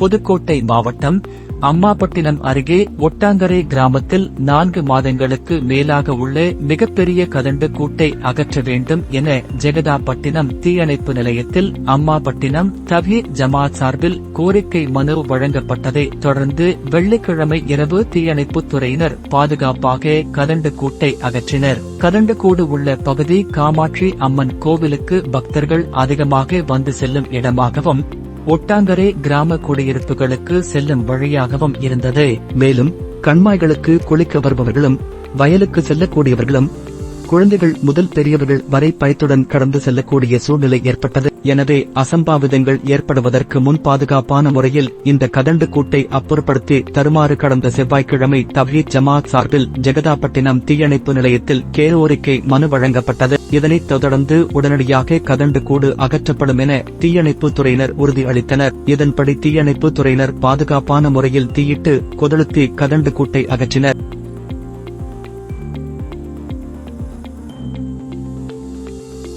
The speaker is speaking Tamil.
புதுக்கோட்டை மாவட்டம் அம்மாபட்டினம் அருகே ஒட்டாங்கரை கிராமத்தில் நான்கு மாதங்களுக்கு மேலாக உள்ள மிகப்பெரிய கதண்டு கூட்டை அகற்ற வேண்டும் என ஜெகதாபட்டினம் தீயணைப்பு நிலையத்தில் அம்மாபட்டினம் தவி ஜமாத் சார்பில் கோரிக்கை மனு வழங்கப்பட்டதை தொடர்ந்து வெள்ளிக்கிழமை இரவு தீயணைப்புத் துறையினர் பாதுகாப்பாக கதண்டு கூட்டை அகற்றினர். கதண்டு கூடு உள்ள பகுதி காமாட்சி அம்மன் கோவிலுக்கு பக்தர்கள் அதிகமாக வந்து செல்லும் இடமாகவும் ஒட்டாங்கரை கிராம குடியிருப்புகளுக்கு செல்லும் வழியாகவும் இருந்தது. மேலும் கண்மாய்களுக்கு குளிக்க வருபவர்களும் வயலுக்கு செல்லக்கூடியவர்களும் குழந்தைகள் முதல் பெரியவர்கள் வரை பயத்துடன் கடந்து செல்லக்கூடிய சூழ்நிலை ஏற்பட்டது. எனவே அசம்பாவிதங்கள் ஏற்படுவதற்கு முன் பாதுகாப்பான முறையில் இந்த கதண்டு கூட்டை அப்புறப்படுத்தி தருமாறு கடந்த செவ்வாய்க்கிழமை தவ்ஹீத் ஜமாத் சார்பில் ஜெகதாப்பட்டினம் தீயணைப்பு நிலையத்தில் கேரோரிக்கை மனு வழங்கப்பட்டது. இதனைத் தொடர்ந்து உடனடியாக கதண்டு கூடு அகற்றப்படும் என தீயணைப்பு துறையினர் உறுதியளித்தனர். இதன்படி தீயணைப்பு துறையினர் பாதுகாப்பான முறையில் தீயிட்டு கொதளுத்தி கதண்டு கூட்டை அகற்றினர்.